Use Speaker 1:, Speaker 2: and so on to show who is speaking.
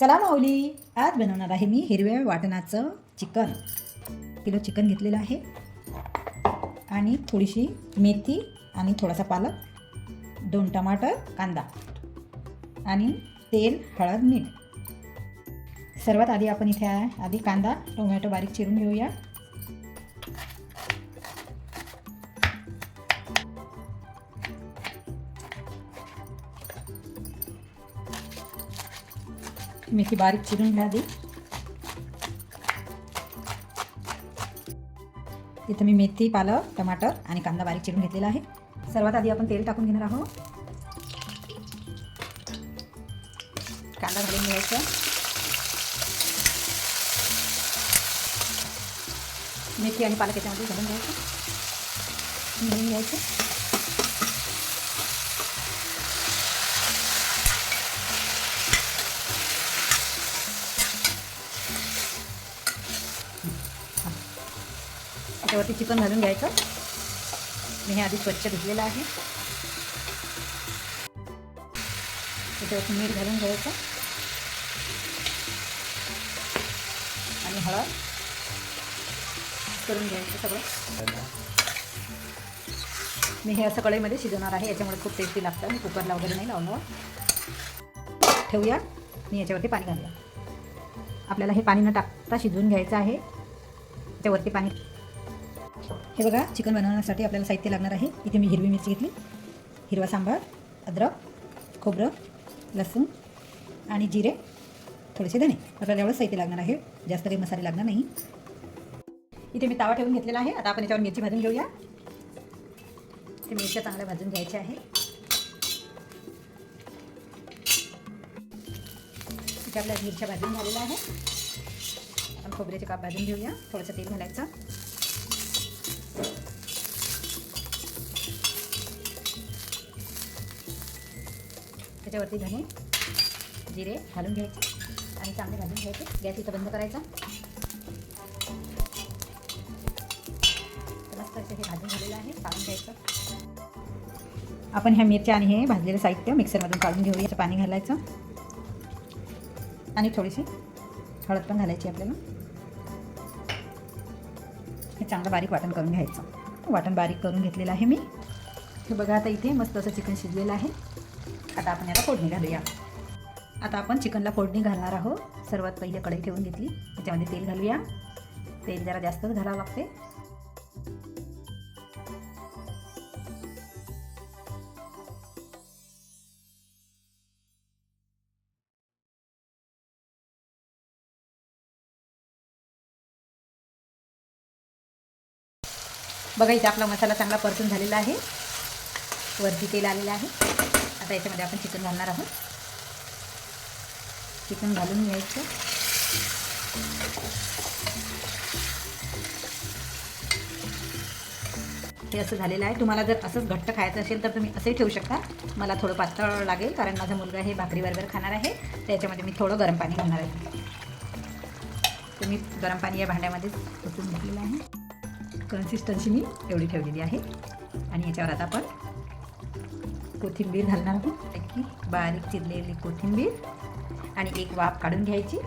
Speaker 1: चला माऊली आज बनवणार आहे मी हिरव्या वाटणाचं चिकन. किलो चिकन घेतलेलं आहे. आणि थोडीशी मेथी आणि थोडासा पालक दोन टमाटर कांदा आणि तेल हळद मीठ. सर्वात आधी आपण इथे आधी कांदा टोमॅटो बारीक चिरून घेऊया. मेथी बारीक चिरून घ्या आधी इथं मी मेथी पालक टमाटर आणि कांदा बारीक चिरून घेतलेला आहे. सर्वात आधी आपण तेल टाकून घेणार आहोत. कांदा घालून घ्यायचा. मेथी आणि पालक याच्यामध्ये घालून घ्यायचं. घालून घ्यायचं. त्याच्यावरती चिकन घालून घ्यायचं. मी हे आधी स्वच्छ धुतलेलं आहे. त्याच्यावरती मीठ घालून घ्यायचं. आणि हळद करून घ्यायचं सगळं. मी हे असं कढईमध्ये शिजवणार आहे. याच्यामुळे खूप टेस्टी लागतं. मी कुकरला वगैरे नाही लावणार ठेवूया. मी याच्यावरती पाणी घालूया. आपल्याला हे पाणी न टाकता शिजवून घ्यायचं आहे. त्याच्यावरती पाणी हे बघा चिकन बनवण्यासाठी आपल्याला साहित्य लागणार आहे. इथे मी हिरवी मिरची घेतली. हिरवा सांबार अद्रक खोबरं लसूण आणि जिरे थोडेसे धणे. आपल्याला एवढं साहित्य लागणार आहे. जास्त काही मसाले लागणार नाही. इथे मी तावा ठेवून घेतलेला आहे. आता आपण याच्यावर मिरची भाजून घेऊया. ते मिरच्या चांगल्या भाजून घ्यायच्या आहे. इथे आपल्या मिरच्या भाजून झालेल्या आहे आपण खोबऱ्याचे काप भाजून घेऊया. थोडंसं तेल घालायचं. त्याच्यावरती धने जिरे घालून घ्यायचे आणि चांगले घालून घ्यायचे. गॅस इथं बंद करायचा. मस्त असं हे भाजून झालेलं आहे काढून घ्यायचं. आपण ह्या मिरच्या आणि हे भाजलेलं साहित्य मिक्सरमधून काढून घेऊया. याचं पाणी घालायचं. आणि थोडीशी हळद पण घालायची आपल्याला. हे चांगलं बारीक वाटण करून घ्यायचं. वाटण बारीक करून घेतलेलं आहे मी. हे बघा आता इथे मस्त असं चिकन शिजलेलं आहे. आता आपण याला फोडणी घालूया. आता आपण चिकनला फोडणी घालणार आहोत. सर्वात पहिले कढई ठेवून घेतली. त्याच्यामध्ये तेल घालूया. तेल जरा जास्तच घालावं लागते बघा इथे आपला मसाला चांगला परतून झालेला आहे. वरती तेल आलेलं आहे. आता याच्यामध्ये आपण चिकन घालणार आहोत. चिकन घालून घ्यायचं. हे असं झालेलं आहे. तुम्हाला जर असंच घट्ट खायचं असेल तर तुम्ही असंही ठेवू शकता. मला थोडं पातळ लागेल कारण माझा मुलगा हे भाकरी बरोबर खाणार आहे. त्याच्यामध्ये मी थोडं गरम पाणी घालणार आहे. तुम्ही गरम पाणी या भांड्यामध्ये ओतून घेतलेलं आहे. कन्सिस्टन्सी मी एवढी ठेवलेली आहे. आणि याच्यावर आता आपण कोथिंबीर घालणार आहोत. की बारीक चिरलेली कोथिंबीर आणि एक वाफ काढून घ्यायची.